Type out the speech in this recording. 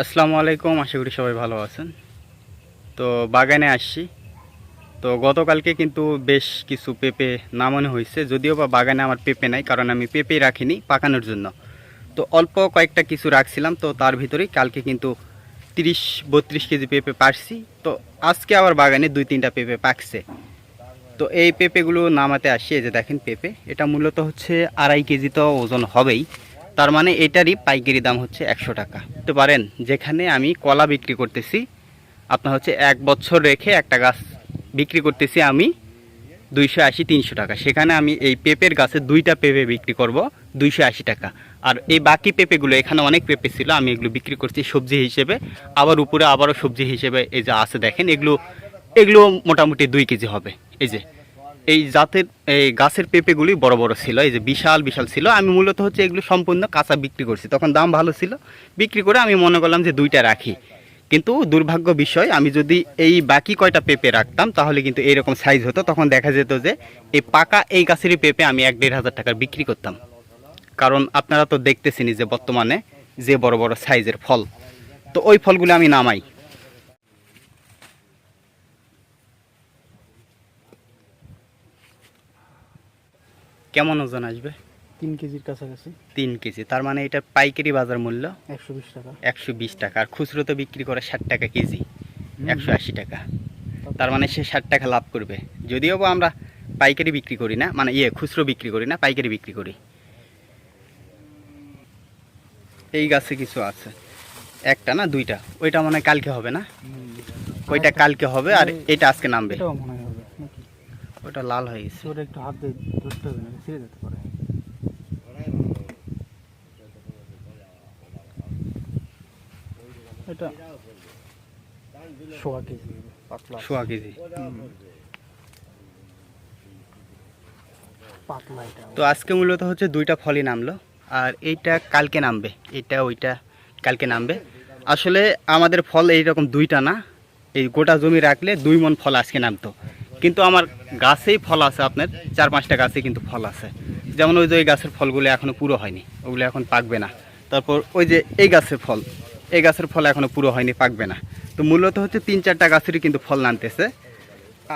আসসালামু আলাইকুম, আশা করি সবাই ভালো আছেন। তো বাগানে আসছি। তো গতকালকে কিন্তু বেশ কিছু পেঁপে নামানো হয়েছে, যদিও বা বাগানে আমার পেঁপে নাই, কারণ আমি পেঁপে রাখিনি পাকানোর জন্য। তো অল্প কয়েকটা কিছু রাখছিলাম, তো তার ভিতরেই কালকে কিন্তু তিরিশ বত্রিশ কেজি পেঁপে পারছি। তো আজকে আবার বাগানে দুই তিনটা পেঁপে পাকছে। তো এই পেঁপেগুলো নামাতে আসি, এই যে দেখেন পেঁপে। এটা মূলত হচ্ছে আড়াই কেজি তো ওজন হবেই। তার মানে এটারই পাইকারি দাম হচ্ছে একশো টাকা। বুঝতে পারেন, যেখানে আমি কলা বিক্রি করতেছি, আপনার হচ্ছে এক বছর রেখে একটা গাছ বিক্রি করতেছি আমি দুইশো আশি, তিনশো টাকা। সেখানে আমি এই পেঁপের গাছে দুইটা পেঁপে বিক্রি করব, দুইশো আশি টাকা। আর এই বাকি পেঁপেগুলো, এখানে অনেক পেঁপে ছিল, আমি এগুলো বিক্রি করছি সবজি হিসেবে। আবার উপরে আবারও সবজি হিসেবে এই যে আছে, দেখেন, এগুলো এগুলো মোটামুটি দুই কেজি হবে। এই যে এই জাতের, এই গাছের পেঁপেগুলি বড় বড় ছিল, এই যে বিশাল বিশাল ছিল। আমি মূলত হচ্ছে এগুলো সম্পূর্ণ কাঁচা বিক্রি করছি। তখন দাম ভালো ছিল। বিক্রি করে আমি মনে করলাম যে দুইটা রাখি। কিন্তু দুর্ভাগ্য বিষয়, আমি যদি এই বাকি কয়টা পেঁপে রাখতাম, তাহলে কিন্তু এইরকম সাইজ হতো। তখন দেখা যেত যে এই পাকা এই গাছেরই পেঁপে আমি এক দেড় হাজার টাকার বিক্রি করতাম। কারণ আপনারা তো দেখতেছেনই যে বর্তমানে যে বড় বড় সাইজের ফল। তো ওই ফলগুলো আমি নামাই। কেমন ওজন আসবে? তিন কেজির কাছাকাছি। তিন কেজি তার মানে এটা পাইকারি বাজার মূল্য? একশো বিশ টাকা। একশো বিশ টাকা আর খুচরোতে বিক্রি করে ষাট টাকা কেজি একশো আশি টাকা। তার মানে সে ষাট টাকা লাভ করবে। যদিও বা আমরা পাইকারি বিক্রি করি না মানে ইয়ে খুচরো বিক্রি করি না পাইকারি বিক্রি করি। এই গাছে কিছু আছে। একটা না দুইটা। ওইটা মনে কালকে হবে না? ওইটা কালকে হবে আর এটা আজকে নামবে এটাও মনে হয় হবে নাকি ওটা লাল হয়ে গেছে। ওটা একটু হাত দিয়ে ধরতে হবে নাকি ছিঁড়ে যেতে পারে। এটা সোয়া কেজি। পাতলা। সোয়া কেজি। পাতলা এটা। তো আজকে মূলত হচ্ছে দুইটা ফলই নামলো আর এইটা কালকে নামবে এইটা ওইটা কালকে নামবে। আসলে আমাদের ফল এইরকম দুইটা না এই গোটা জমি রাখলে দুই মন ফল আজকে নামতো। কিন্তু আমার গাছেই ফল আছে আপনার, চার পাঁচটা গাছে কিন্তু ফল আছে। যেমন ওই যে ওই গাছের ফলগুলো এখনও পুরো হয়নি, ওগুলো এখন পাকবে না। তারপর ওই যে এই গাছের ফল, এই গাছের ফল এখনও পুরো হয়নি, পাকবে না। তো মূলত হচ্ছে তিন চারটা গাছেরই কিন্তু ফল নামতেছে।